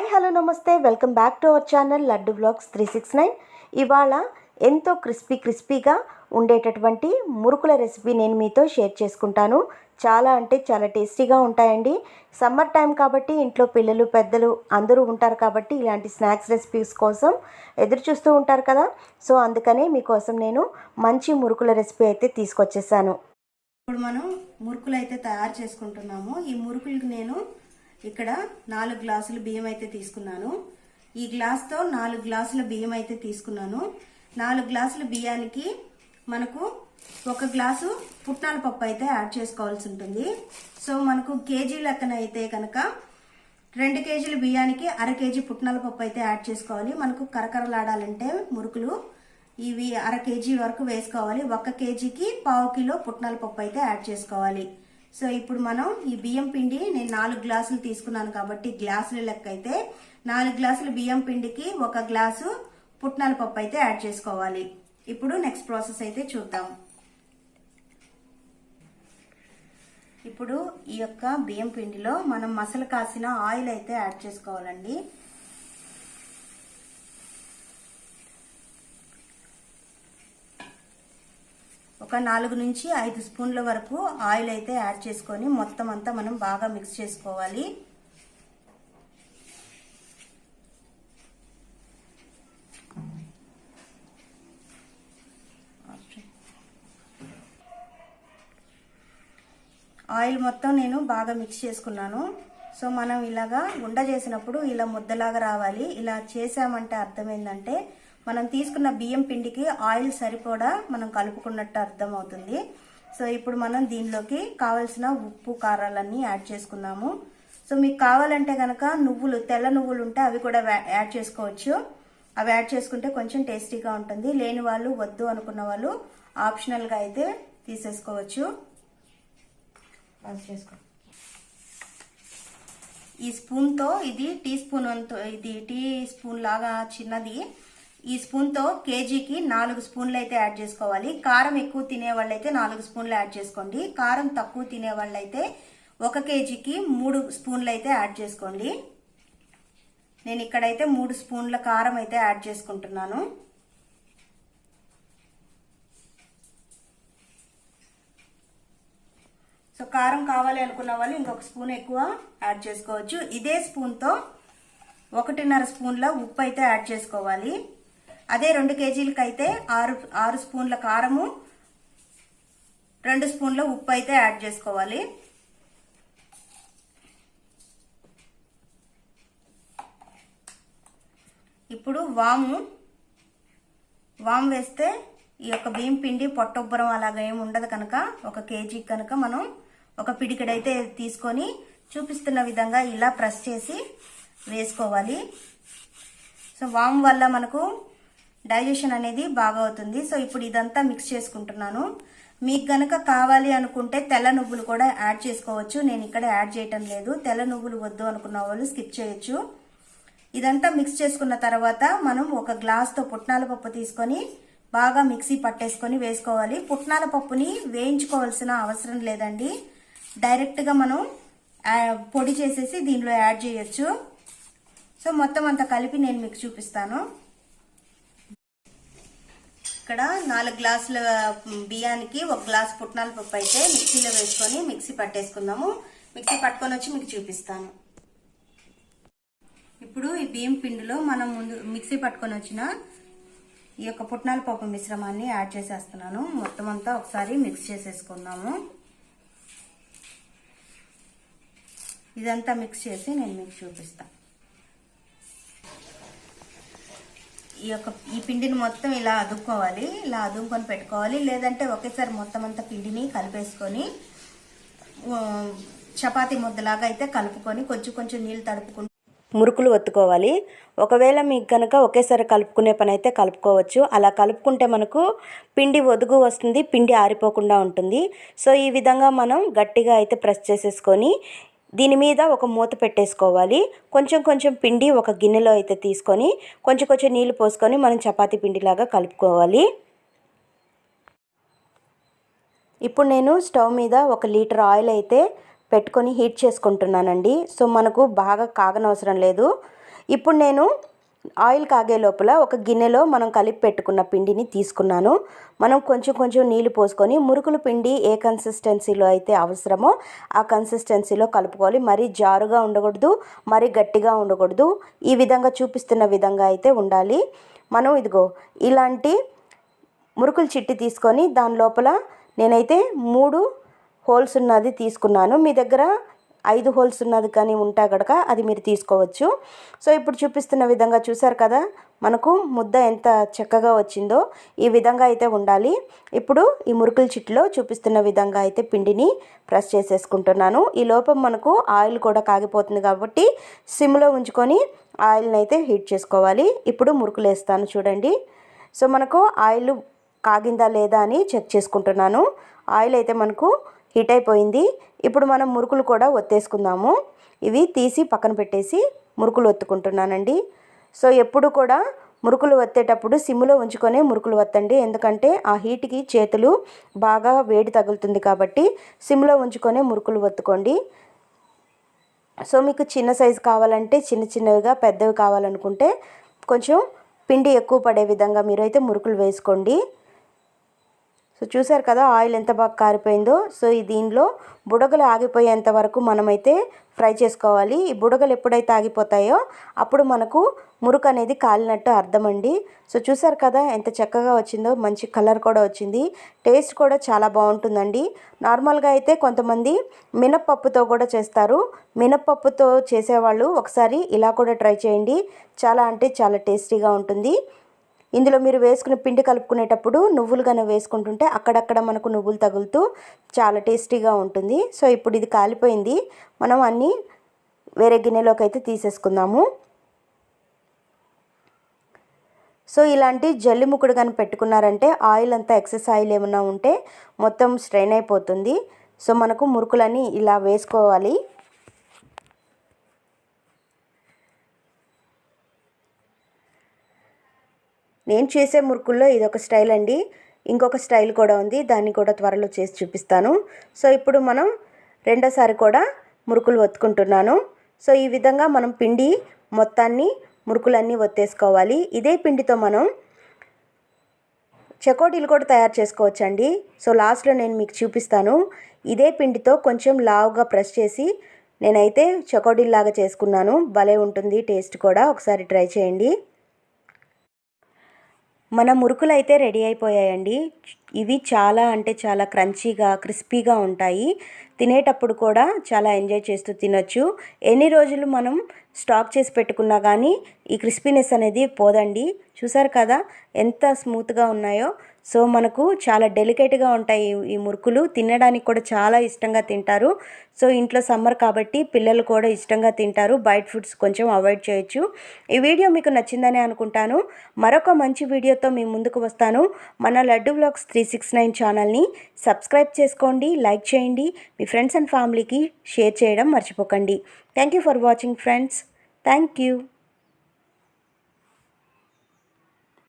Hi hello నమస్తే. Welcome back to our channel Laddu vlogs three six nine. ఇవాళ ఎంతో crispy క్రిస్పీగా ఉండేటటువంటి మురుకుల రెసిపీ నేను మీతో షేర్ చేసుకుంటాను. చాలా అంటే చాలా టేస్టీగా ఉంటాయండి. సమ్మర్ టైం కాబట్టి ఇంట్లో పిల్లలు పెద్దలు అందరూ ఉంటారు కాబట్టి ఇలాంటి స్నాక్స్ రెసిపీస్ కోసం ఎదురు చూస్తూ ఉంటారు కదా. సో అందుకనే మీకోసం నేను మంచి మురుకుల రెసిపీ అయితే తీసుకొచ్చేసాను. ఇప్పుడు మనం మురుకులు అయితే తయారు చేసుకుంటున్నాము. ఈ మురుకులకు నేను ఇక్కడ నాలుగు గ్లాసులు బియ్యం అయితే తీసుకున్నాను. ఈ గ్లాస్తో నాలుగు గ్లాసుల బియ్యం అయితే తీసుకున్నాను. నాలుగు గ్లాసుల బియ్యానికి మనకు ఒక గ్లాసు పుట్నాల పప్పు అయితే యాడ్ చేసుకోవాల్సి ఉంటుంది. సో మనకు కేజీ లెక్కన అయితే కనుక రెండు కేజీల బియ్యానికి అర కేజీ పుట్నాల పప్పు అయితే యాడ్ చేసుకోవాలి. మనకు కరకరలాడాలంటే మురుకులు ఇవి అర కేజీ వరకు వేసుకోవాలి. ఒక కేజీకి పావు కిలో పుట్నాల పప్పు అయితే యాడ్ చేసుకోవాలి. సో ఇప్పుడు మనం ఈ బియ్యం పిండి నేను నాలుగు గ్లాసులు తీసుకున్నాను కాబట్టి గ్లాసుల లెక్క అయితే నాలుగు గ్లాసుల బియ్యం పిండికి ఒక గ్లాసు పుట్నాల పప్పు అయితే యాడ్ చేసుకోవాలి. ఇప్పుడు నెక్స్ట్ ప్రాసెస్ అయితే చూద్దాం. ఇప్పుడు ఈ యొక్క బియ్యం పిండిలో మనం మసలు కాసిన ఆయిల్ అయితే యాడ్ చేసుకోవాలండి. ఒక నాలుగు నుంచి ఐదు స్పూన్ల వరకు ఆయిల్ అయితే యాడ్ చేసుకొని మొత్తం అంతా మనం బాగా మిక్స్ చేసుకోవాలి. ఆయిల్ మొత్తం నేను బాగా మిక్స్ చేసుకున్నాను. సో మనం ఇలాగా ఉండ చేసినప్పుడు ఇలా ముద్దలాగా రావాలి. ఇలా చేసామంటే అర్థం ఏంటంటే మనం తీసుకున్న బియ్యం పిండికి ఆయిల్ సరిపోడా మనం కలుపుకున్నట్టు అర్థం అవుతుంది సో ఇప్పుడు మనం దీనిలోకి కావలసిన ఉప్పు కారాలన్నీ యాడ్ చేసుకుందాము. సో మీకు కావాలంటే కనుక నువ్వులు తెల్ల నువ్వులు ఉంటే అవి కూడా యాడ్ చేసుకోవచ్చు. అవి యాడ్ చేసుకుంటే కొంచెం టేస్టీగా ఉంటుంది. లేని వాళ్ళు వద్దు అనుకున్న వాళ్ళు ఆప్షనల్గా అయితే తీసేసుకోవచ్చు. ఈ స్పూన్తో ఇది టీ స్పూన్ ఇది టీ స్పూన్ లాగా చిన్నది. ఈ స్పూన్తో కేజీకి నాలుగు స్పూన్లు అయితే యాడ్ చేసుకోవాలి. కారం ఎక్కువ తినే వాళ్ళైతే నాలుగు స్పూన్లు యాడ్ చేసుకోండి. కారం తక్కువ తినే వాళ్ళైతే ఒక కేజీకి మూడు స్పూన్లు అయితే యాడ్ చేసుకోండి. నేను ఇక్కడైతే మూడు స్పూన్ల కారం అయితే యాడ్ చేసుకుంటున్నాను. సో కారం కావాలి అనుకున్న వాళ్ళు ఇంకొక స్పూన్ ఎక్కువ యాడ్ చేసుకోవచ్చు. ఇదే స్పూన్తో ఒకటిన్నర స్పూన్ల ఉప్పు అయితే యాడ్ చేసుకోవాలి. అదే రెండు కేజీలకి అయితే ఆరు ఆరు స్పూన్ల కారము రెండు స్పూన్ల ఉప్పు అయితే యాడ్ చేసుకోవాలి. ఇప్పుడు వాము వాము వేస్తే ఈ యొక్క బియ్యం పిండి పొట్టొబ్బరం అలాగా ఏమి ఉండదు కనుక ఒక కేజీ కనుక మనం ఒక పిడికిడైతే తీసుకొని చూపిస్తున్న విధంగా ఇలా ప్రెస్ చేసి వేసుకోవాలి. సో వామ్ వల్ల మనకు డైజెషన్ అనేది బాగా అవుతుంది సో ఇప్పుడు ఇదంతా మిక్స్ చేసుకుంటున్నాను. మీకు గనక కావాలి అనుకుంటే తెల్ల నువ్వులు కూడా యాడ్ చేసుకోవచ్చు. నేను ఇక్కడ యాడ్ చేయటం లేదు. తెల్ల నువ్వులు వద్దు అనుకున్న వాళ్ళు స్కిప్ చేయొచ్చు. ఇదంతా మిక్స్ చేసుకున్న తర్వాత మనం ఒక గ్లాస్తో పుట్నాల పప్పు తీసుకొని బాగా మిక్సీ పట్టేసుకొని వేసుకోవాలి. పుట్నాల పప్పుని వేయించుకోవాల్సిన అవసరం లేదండి. డైరెక్ట్గా మనం పొడి చేసేసి దీనిలో యాడ్ చేయొచ్చు. సో మొత్తం అంతా కలిపి నేను మీకు చూపిస్తాను. ఇక్కడ నాలుగు గ్లాసుల బియ్యానికి ఒక గ్లాస్ పుట్నాల పప్పు అయితే మిక్సీలో వేసుకొని మిక్సీ పట్టేసుకుందాము. మిక్సీ పట్టుకొని వచ్చి మీకు చూపిస్తాను. ఇప్పుడు ఈ బియ్యం పిండిలో మనం ముందు మిక్సీ పట్టుకొని వచ్చిన ఈ యొక్క పుట్నాల పప్పు మిశ్రమాన్ని యాడ్ చేసేస్తున్నాను. మొత్తం అంతా ఒకసారి మిక్స్ చేసేసుకుందాము. ఇదంతా మిక్స్ చేసి నేను మీకు చూపిస్తాను ఈ యొక్క ఈ పిండిని మొత్తం ఇలా అదుక్కోవాలి. ఇలా అదుక్కొని పెట్టుకోవాలి. లేదంటే ఒకేసారి మొత్తం అంతా పిండిని కలిపేసుకొని చపాతి ముద్దలాగా అయితే కలుపుకొని కొంచెం కొంచెం నీళ్ళు తడుపుకుంటూ మురుకులు ఒత్తుకోవాలి. ఒకవేళ మీకు కనుక ఒకేసారి కలుపుకునే పని అయితే కలుపుకోవచ్చు. అలా కలుపుకుంటే మనకు పిండి ఒదుగు వస్తుంది పిండి ఆరిపోకుండా ఉంటుంది. సో ఈ విధంగా మనం గట్టిగా అయితే ప్రెస్ చేసేసుకొని దీని మీద ఒక మూత పెట్టేసుకోవాలి. కొంచెం కొంచెం పిండి ఒక గిన్నెలో అయితే తీసుకొని కొంచెం కొంచెం నీళ్ళు పోసుకొని మనం చపాతీ పిండిలాగా కలుపుకోవాలి. ఇప్పుడు నేను స్టవ్ మీద ఒక లీటర్ ఆయిల్ అయితే పెట్టుకొని హీట్ చేసుకుంటున్నానండి. సో మనకు బాగా కాగనవసరం లేదు. ఇప్పుడు నేను ఆయిల్ కాగే లోపల ఒక గిన్నెలో మనం కలిపి పెట్టుకున్న పిండిని తీసుకున్నాను. మనం కొంచెం కొంచెం నీళ్ళు పోసుకొని మురుకుల పిండి ఏ కన్సిస్టెన్సీలో అయితే అవసరమో ఆ కన్సిస్టెన్సీలో కలుపుకోవాలి. మరీ జారుగా ఉండకూడదు మరీ గట్టిగా ఉండకూడదు. ఈ విధంగా చూపిస్తున్న విధంగా అయితే ఉండాలి. మనం ఇదిగో ఇలాంటి మురుకులు చిట్టి తీసుకొని దాని లోపల నేనైతే మూడు హోల్స్ ఉన్నది తీసుకున్నాను. మీ దగ్గర ఐదు హోల్స్ ఉన్నది కానీ ఉంటా గడక అది మీరు తీసుకోవచ్చు. సో ఇప్పుడు చూపిస్తున్న విధంగా చూసారు కదా మనకు ముద్ద ఎంత చక్కగా వచ్చిందో ఈ విధంగా అయితే ఉండాలి. ఇప్పుడు ఈ మురుకుల చిట్లో చూపిస్తున్న విధంగా అయితే పిండిని ప్రెస్ చేసేసుకుంటున్నాను. ఈ లోపం మనకు ఆయిల్ కూడా కాగిపోతుంది కాబట్టి సిమ్లో ఉంచుకొని ఆయిల్ని అయితే హీట్ చేసుకోవాలి. ఇప్పుడు మురుకులు వేస్తాను చూడండి. సో మనకు ఆయిల్ కాగిందా లేదా అని చెక్ చేసుకుంటున్నాను. ఆయిల్ అయితే మనకు హీట్ అయిపోయింది. ఇప్పుడు మనం మురుకులు కూడా ఒత్తేసుకుందాము. ఇవి తీసి పక్కన పెట్టేసి మురుకులు ఒత్తుకుంటున్నానండి. సో ఎప్పుడు కూడా మురుకులు వత్తేటప్పుడు సిమ్లో ఉంచుకొనే మురుకులు వత్తండి ఎందుకంటే ఆ హీట్కి చేతులు బాగా వేడి తగులుతుంది కాబట్టి సిమ్లో ఉంచుకొనే మురుకులు వత్తుకోండి సో మీకు చిన్న సైజు కావాలంటే చిన్న చిన్నవిగా పెద్దవి కావాలనుకుంటే కొంచెం పిండి ఎక్కువ పడే విధంగా మీరైతే మురుకులు వేసుకోండి. సో చూసారు కదా ఆయిల్ ఎంత బాగా కారిపోయిందో. సో ఈ దీనిలో బుడగలు ఆగిపోయేంత వరకు మనమైతే ఫ్రై చేసుకోవాలి. ఈ బుడగలు ఎప్పుడైతే ఆగిపోతాయో అప్పుడు మనకు మురుకు అనేది కాలినట్టు అర్థమండి. సో చూసారు కదా ఎంత చక్కగా వచ్చిందో మంచి కలర్ కూడా వచ్చింది. టేస్ట్ కూడా చాలా బాగుంటుందండి. నార్మల్గా అయితే కొంతమంది మినప్పప్పుతో కూడా చేస్తారు. మినప్పప్పుతో చేసేవాళ్ళు ఒకసారి ఇలా కూడా ట్రై చేయండి. చాలా అంటే చాలా టేస్టీగా ఉంటుంది. ఇందులో మీరు వేసుకుని పిండి కలుపుకునేటప్పుడు నువ్వులు కనుక వేసుకుంటుంటే అక్కడక్కడ మనకు నువ్వులు తగులుతూ చాలా టేస్టీగా ఉంటుంది. సో ఇప్పుడు ఇది కాలిపోయింది. మనం అన్నీ వేరే గిన్నెలోకి అయితే తీసేసుకుందాము. సో ఇలాంటి జల్లి ముక్కుడు కానీ పెట్టుకున్నారంటే ఆయిల్ అంతా ఎక్సెస్ ఆయిల్ ఏమన్నా ఉంటే మొత్తం స్ట్రెయిన్ అయిపోతుంది. సో మనకు మురుకులని ఇలా వేసుకోవాలి. నేను చేసే మురుకుల్లో ఇది ఒక స్టైల్ అండి. ఇంకొక స్టైల్ కూడా ఉంది. దాన్ని కూడా త్వరలో చేసి చూపిస్తాను. సో ఇప్పుడు మనం రెండోసారి కూడా మురుకులు ఒత్తుకుంటున్నాను. సో ఈ విధంగా మనం పిండి మొత్తాన్ని మురుకులన్నీ ఒత్తేసుకోవాలి. ఇదే పిండితో మనం చకోటీలు కూడా తయారు చేసుకోవచ్చండి. సో లాస్ట్లో నేను మీకు చూపిస్తాను. ఇదే పిండితో కొంచెం లావుగా ప్రెస్ చేసి నేనైతే చకోడీలాగా చేసుకున్నాను. భలే ఉంటుంది టేస్ట్ కూడా. ఒకసారి ట్రై చేయండి. మన మురుకులు అయితే రెడీ అయిపోయాయండి. ఇవి చాలా అంటే చాలా క్రంచీగా క్రిస్పీగా ఉంటాయి. తినేటప్పుడు కూడా చాలా ఎంజాయ్ చేస్తూ తినొచ్చు. ఎన్ని రోజులు మనం స్టాక్ చేసి పెట్టుకున్నా కానీ ఈ క్రిస్పీనెస్ అనేది పోదండి. చూసారు కదా? ఎంత స్మూత్గా ఉన్నాయో. సో మనకు చాలా డెలికేట్గా ఉంటాయి ఈ మురుకులు. తినడానికి కూడా చాలా ఇష్టంగా తింటారు. సో ఇంట్లో సమ్మర్ కాబట్టి పిల్లలు కూడా ఇష్టంగా తింటారు. బయట ఫుడ్స్ కొంచెం అవాయిడ్ చేయొచ్చు. ఈ వీడియో మీకు నచ్చిందని అనుకుంటాను. మరొక మంచి వీడియోతో మీ ముందుకు వస్తాను. మన Laddu vlogs three six nine ఛానల్ని సబ్స్క్రైబ్ చేసుకోండి లైక్ చేయండి. మీ ఫ్రెండ్స్ అండ్ ఫ్యామిలీకి షేర్ చేయడం మర్చిపోకండి. Thank you for watching friends. Thank you.